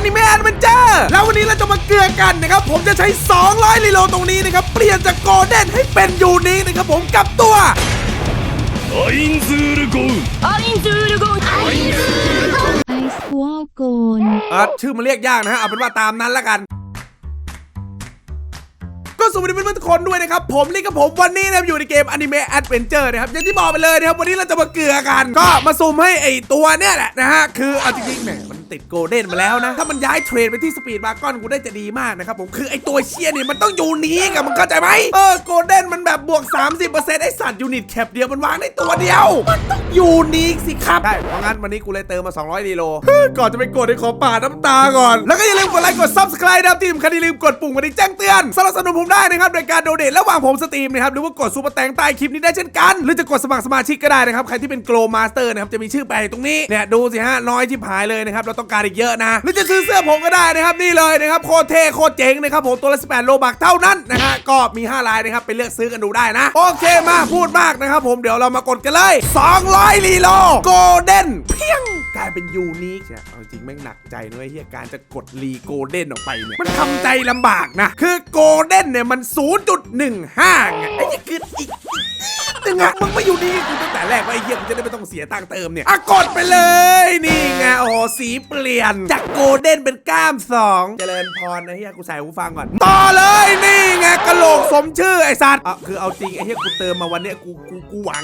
นิเมะแอดเวนเจอร์แล้ววันนี้เราจะมาเกลือกันนะครับ ผมจะใช้ 200ลีโลตรงนี้นะครับ เปลี่ยนจากโกลเด้นให้เป็นยูนิคนะครับผมกับตัว アインズールゴウンアインズールゴンアインズールゴン ไอซ์วอลโกน เออชื่อมันเรียกยากนะฮะ เอาเป็นว่าตามนั้นละกัน ก็สวัสดีเพื่อนๆทุกคนด้วยนะครับ ผมนี่กับผมวันนี้นะครับอยู่ในเกม Anime Adventure นะครับ อย่างที่บอกไปเลยนะครับ วันนี้เราจะมาเกลือกัน ก็มาซูมให้ไอตัวเนี่ยแหละนะฮะ คือเอาจริงๆแหมมัน ติดโกลเด้นมาแล้วนะ ถ้ามันย้ายเทรดไปที่สปีดบาร์กอนกูได้จะดีมากนะครับผมคือไอตัวเชียเนี่ยมันต้องยูนิคอะมึงเข้าใจไหมเออโกลเด้นมันแบบบวก 30%ไอสัตว์ยูนิตแคปเดียวมันวางได้ตัวเดียว มันต้องยูนิคสิครับ ได้เพราะงั้นวันนี้กูเลยเติมมา 200ดีโล ก่อนจะไปกดให้ขอปาดน้ำตาก่อน แล้วก็อย่าลืมกดไลค์ กด subscribe นะครับที่สำคัญอย่าลืมกดปุ่มกระดิ่งแจ้งเตือนสนับสนุนผมได้นะครับโดยการโดเนทระหว่างผมสตรีมนะครับหรือว่ากดซูเปอร์แตงใต้คลิปนี้ได้เช่นกัน หรือจะกดสมัครสมาชิกก็ได้นะครับใครที่เป็น Glow Master นะครับจะมีชื่อแปะอยู่ตรงนี้เนี่ยดูสิฮะน้อยที่หายเลยนะครับเราต้องการอีกเยอะนะหรือจะซื้อเสื้อผมก็ได้นะครับนี่เลยนะครับโคตรเท่โคตรเจ๋งนะครับผมตัวละ18โลบักเท่านั้นนะฮะก็มี 5 ลายนะครับไปเลือกซื้อกันดูได้นะ โอเคมาพูดมากนะครับผมเดี๋ยวเรามากดกันเลย 200ลีโลโกลเด้นเพียงกลายเป็นยูนิคเนี่ยเอาจริงแม่งหนักใจนะเว้ยเฮียการจะกดรีโกลเด้นออกไปเนี่ยมันทำใจลำบากนะ คือโกลเด้นเนี่ยมัน 0.15ไงไอ้นี่คืออีก นึงอะมึงไม่อยู่นี่กูตั้งแต่แรกว่าไอ้เหี้ยกูจะได้ไม่ต้องเสียตังค์เติมเนี่ยอะกดไปเลย นี่ไงโอ้โหสีเปลี่ยน จากโกลเด้นเป็นก้ามสองเจริญพรนะเฮียกูใส่หูฟังก่อน ต่อเลยนี่ไงกะโหลกสมชื่อไอ้สัตว์อะคือเอาจริงไอ้เฮียกูเติมมาวันเนี้ยกูกูกูหวัง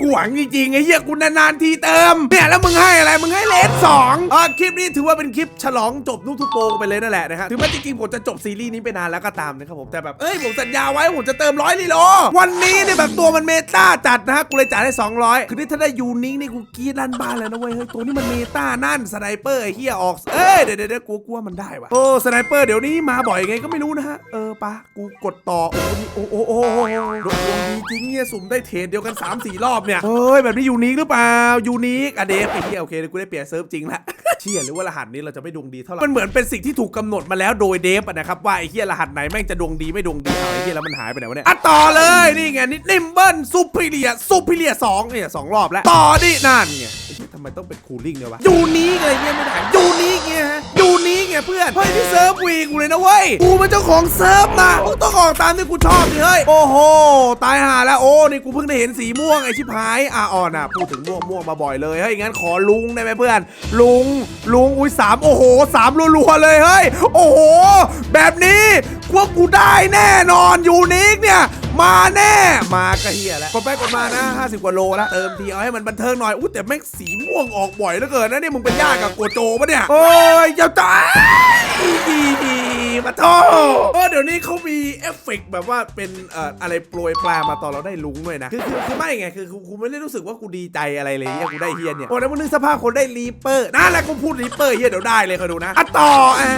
กูหวังจริงๆไอ้เฮียกูนานๆทีเติมเนี่ยแล้วมึงให้อะไรมึงให้เลสสองอะคลิปนี้ถือว่าเป็นคลิปฉลองจบลูกทุกโปรไปเลยนั่นแหละนะครับถึงแม้จริงๆผมจะจบซีรีส์นี้ไปนานแล้วก็ตามนะครับผมแต่แบบเอ้ยผมสัญญาไว้ว่าผมจะเติมร้อยลีโลวันนี้เนี่ยแบบตัวมันเมตาจัดนะฮะกูเลยจ่ายได้ 200 คือนี่ถ้าได้ยูนิคนี่กูกรีดลั่นบ้านเลยนะเว้ยเฮ้ยตัวนี้มันเมตานั่นสไนเปอร์ไอ้เฮียออกเอ้ยเดี๋ยวเดี๋ยวเดี๋ยวกูกลัวมันได้วะโอ้สไนเปอร์เดี๋ยวนี้มาบ่อยไงก็ไม่รู้นะฮะเออปะกูกดต่อโอ้โหโอ้โหโอ้โหโอ้ดวงดีจริงเนี่ยสุ่มได้เทรดเดียวกัน3 4รอบเนี่ยเฮ้ยแบบนี้ยูนิคหรือเปล่ายูนิคอะเดฟไอ้เฮียโอเคเดี๋ยวกูได้เปลี่ยนเซิร์ฟจริงละ เชี่ยหรือว่ารหัสนี้เราจะไม่ดวงดีเท่าไหร่มันเหมือนเป็นสิ่งที่ถูกกำหนดมาแล้วโดยเดฟอะนะครับว่าไอ้เฮียรหัสไหนแม่งจะดวงดีไม่ดวงดีเอาไอ้เฮียแล้วมันหายไปไหนวะเนี่ยอะต่อเลยนี่ไงนิดนิมเบิลซูพิเลียซูพิเลียสองเนี่ยสองรอบแล้วต่อดินั่นไงไอ้เหี้ยทำไมต้องเป็นคูลิ่งเนี่ยวะยูนิคอะไรเนี่ยไม่ได้ยูนิคเนี่ยฮะยูนิคไงเพื่อนเฮ้ยที่เซิร์ฟวีกูเลยนะเว้ยกูเป็นเจ้าของเซิร์ฟนะมึงต้องออกตามที่กูชอบดิเฮ้ยโอ้โหตายห่าแล้วโอ้นี่กูเพิ่งได้เห็นสีม่วงไอชิบหายอะอ่อนอะพูดถึงม่วงม่วงมาบ่อยเลยเฮ้ยงั้นขอลุงได้ไหมเพื่อน ลุงลุงอุ้ยสามโอ้โหสามรัวๆเลยเฮ้ยโอ้โห แบบนี้พวกกูได้แน่นอนยูนิคเนี่ย มาแน่ มากระเฮียแล้วกดไปกดมานะ 50 กว่าโลแล้วเติมทีเอาให้มันบันเทิงหน่อย อุ้ยแต่แม่งสีม่วงออกบ่อยเหลือเกินนะเนี่ยมึงเป็นญาติกับโกโจปะเนี่ย โอ้ยเจ้าตาย มาโทเออเดี๋ยวนี้เขามีเอฟเฟกต์แบบว่าเป็นเอ่ออะไรโปรยปลามาตอนเราได้ลุงด้วยนะ คือคือคือไม่ไงคือคือกูไม่ได้รู้สึกว่ากูดีใจอะไรเลยเฮียกูได้เฮียเนี่ยโอ้แล้วมึงนึกสภาพคนได้รีเปอร์นั่นแหละกูพูดรีเปอร์เฮียเดี๋ยวได้เลยคอยดูนะอะต่ออ่า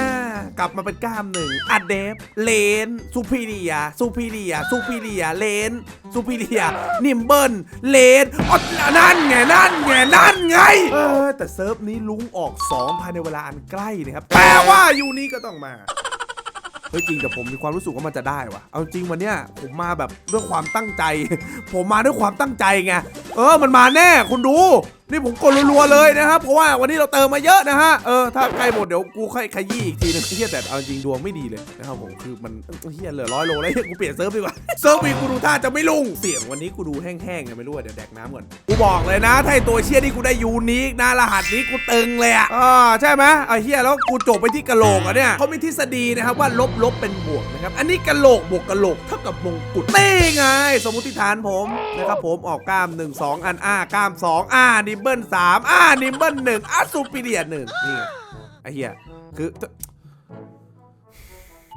กลับมาเป็นกล้ามหนึ่งอะเดฟเลนซูพิเลียซูพิเลียซูพิเลียเลนซูพิเลียนิมเบิลเลนอ๋อนั่นไงนั่นไงนั่นไงเออแต่เซิร์ฟนี้ลุงออก 2 ภายในเวลาอันใกล้นะครับแปลว่ายูนี้ก็ต้องมา ฮ้ยจริงแต่ผมมีความรู้สึกว่ามันจะได้วะเอาจริงวันเนี้ยผมมาแบบด้วยความตั้งใจ ผมมาด้วยความตั้งใจไง เออมันมาแน่คุณดู นี่ผมกดรัวๆเลยนะครับเพราะว่าวันนี้เราเติมมาเยอะนะฮะเออถ้าใกล้หมดเดี๋ยวกูค่อยขยี้อีกทีนึงเฮียแต่เอาจริงดวงไม่ดีเลยนะครับผมคือมันเฮียเหลือร้อยโลแล้วเฮียกูเปลี่ยนเซิร์ฟดีกว่าเซิร์ฟวีกูดูท่าจะไม่ลุ่งเสียงวันนี้กูดูแห้งๆไงไม่รู้เดี๋ยวแดกน้ำก่อนกูบอกเลยนะถ้าไอตัวเชี่ยนี่กูได้ยูนิคนะรหัสนี้กูตึงเลยอะอ่าใช่ไหมไอ้เฮียแล้วกูจบไปที่กะโหลกอะเนี่ยเขามีทฤษฎีนะครับว่าลบลบเป็นบวกนะครับอันนี้กะโหลกบวกกะโหลกเท่ากับมงกุฎนี่ไง สมมติฐานผมนะครับผมออกกล้าม 1 2 อันอ้ากล้าม 2 อ้านิมเบิลสามอ่านิมเบิล1อ้าซูปิเรียหนึ่งนี่ไอ้เฮียคือ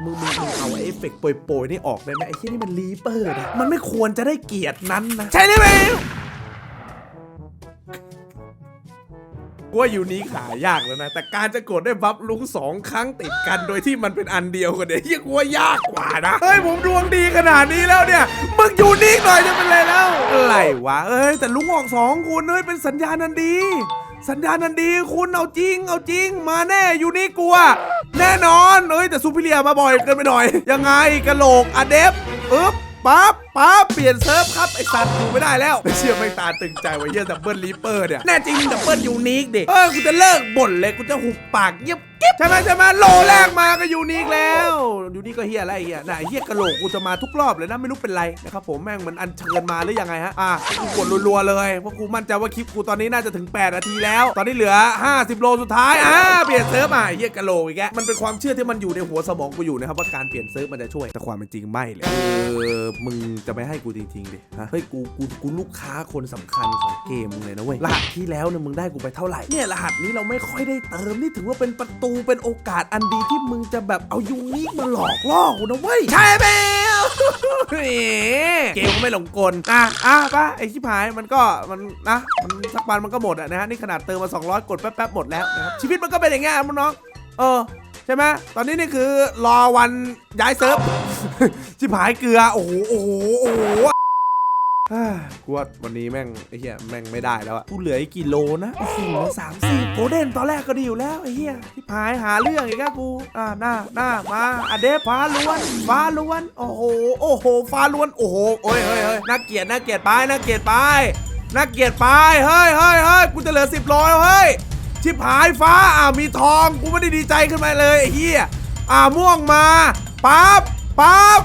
มึงมึงมึงเอาเอฟเฟกต์โปรยๆนี่ออกได้ไหมไอ้ที่นี่มันรีเปอร์นะมันไม่ควรจะได้เกียรตินั้นนะ ใช่ไหม กูว่ายูนี้ขายยากแล้วนะ แต่การจะกดได้บัฟลุงสองครั้งติดกันโดยที่มันเป็นอันเดียวกันเนี่ยยกูว่ายากกว่านะเฮ้ยผมดวงดีขนาดนี้แล้วเนี่ยมึงยูนิคหน่อยจะเป็นไรแล้วอะไรวะเอ้ยแต่ลุงออกสองคุณเอ้ยเป็นสัญญาณอันดี สัญญาณอันดีคุณเอาจริง เอาจริง มาแน่ยูนิคกูอะแน่นอนเอ้ยแต่ซูพิเลียมาบ่อยเกินไปหน่อย ยังไงกระโหลกอะเดฟอึ๊บปั๊บ ปป๊าเปลี่ยนเซิร์ฟครับไอสัตว์อยู่ไม่ได้แล้วไม่เชื่อไม่ตาตึงใจไว้เหี้ยดับเบิลรีเปอร์เนี่ยแน่จริงดับเบิลยูนิคดิเออกูจะเลิกบ่นเลยกูจะหุบปากเงียบกิ๊บใช่ไหมใช่ไหมโลแรกมาก็ยูนิคแล้วยูนิคก็เฮียอะไรเฮียน่ะเฮียกระโหลกกูจะมาทุกรอบเลยนะไม่รู้เป็นไรนะครับผมแม่งมันอัญเชิญมาหรือยังไงฮะอะกูกดรัวๆเลยเพราะกูมั่นใจว่าคลิปกูตอนนี้น่าจะถึง 8 นาทีแล้ว ตอนนี้เหลือ 50 โลสุดท้ายอะเปลี่ยนเซิร์ฟอะเฮียกระโหลกอีกแกมันเป็นความเชื่อที่มันอยู่ในหัวสมองกูอยู่นะครับว่าการเปลี่ยนเซิร์ฟมันจะช่วยแต่ความเป็นจริงไม่เลยเออมึงจะไม่ให้กูจริงๆดิฮะเฮ้ยกูกูกูลูกค้าคนสำคัญของเกมมึงเลยนะเว้ยรหัสที่แล้วเนี่ยมึงได้กูไปเท่าไหร่เนี่ยรหัสนี้เราไม่ค่อยได้เติมนี่ถือว่าเป็นประตูเป็นโอกาสอันดีที่มึงจะแบบเอายูนิคมาหลอกล่อกูนะเว้ยใช่ไหมเกมก็ไม่หลงกลอะอะป่ะไอชิบหายมันก็มันนะมันสักวันมันก็หมดอะนะฮะนี่ขนาดเติมมา 200 กดแป๊บๆหมดแล้วนะครับชีวิตมันก็เป็นอย่างเงี้ยครับน้องเออ ช่ไหมตอนนี้นี่คือรอวันย้ายเซิร์ฟชิบหายเกลือ โอ้โห โอ้โห โอ้โหฮ่ากูว่าวันนี้แม่งไอ้เหี้ยแม่งไม่ได้แล้วอะกูเหลืออีกกี่โลนะโอ้โหสามสี่โกเด้นตอนแรกก็ดีอยู่แล้วไอ้เหี้ยชิบหายหาเรื่องอีกแล้วกูอ่าหน้าหน้ามาอะเดฟฟ้าล้วนฟ้าล้วนโอ้โหโอ้โหฟ้าล้วนโอ้โหโอ้ยเฮ้ยเฮ้ยน่าเกลียดน่าเกลียดไปน่าเกลียดไปน่าเกลียดไปเฮ้ยเฮ้ยเฮ้ยกูจะเหลือสิบโลแล้วเฮ้ย ชิบหายฟ้าอ่ามีทองกูไม่ได้ดีใจขึ้นมาเลยไอ้เหี้ยอ่าม่วงมาปั๊บปั๊บ